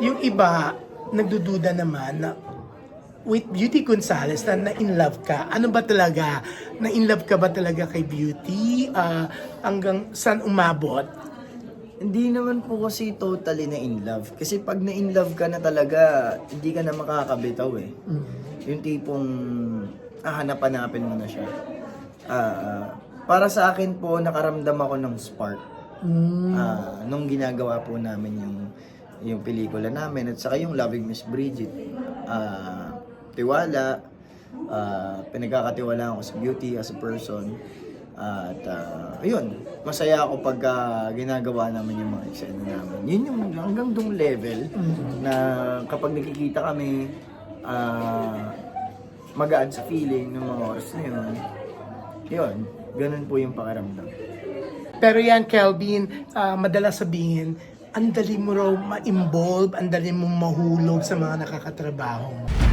yung iba, nagdududa naman na with Beauty Gonzales na na-in love ka. Ano ba talaga? Na-in love ka ba talaga kay Beauty? Ah, hanggang saan umabot? Hindi naman po kasi totally na in love. Kasi pag na in love ka na talaga, hindi ka na makakabitaw eh. Yung tipong ah, hanap-hanapin mo na siya. Ah, para sa akin po, nakaramdam ako ng spark. Ah, nung ginagawa po namin yung yung pelikula namin at saka yung Loving Miss Bridget. Ah, tiwala, ah, pinagkakatiwalaan ko sa beauty as a person. At ah, ayun, masaya ako pag ah, ginagawa namin yung mga eksena namin. Yun yung hanggang dong level na kapag nakikita kami, ah, magaan sa feeling ng mga oras na yun. Yun, ganun po yung pakiramdam. Pero yan, Kelvin, ah, madalas sabihin, ang dali mo raw ma-involve, ang dali mo mahulog sa mga nakakatrabaho mo.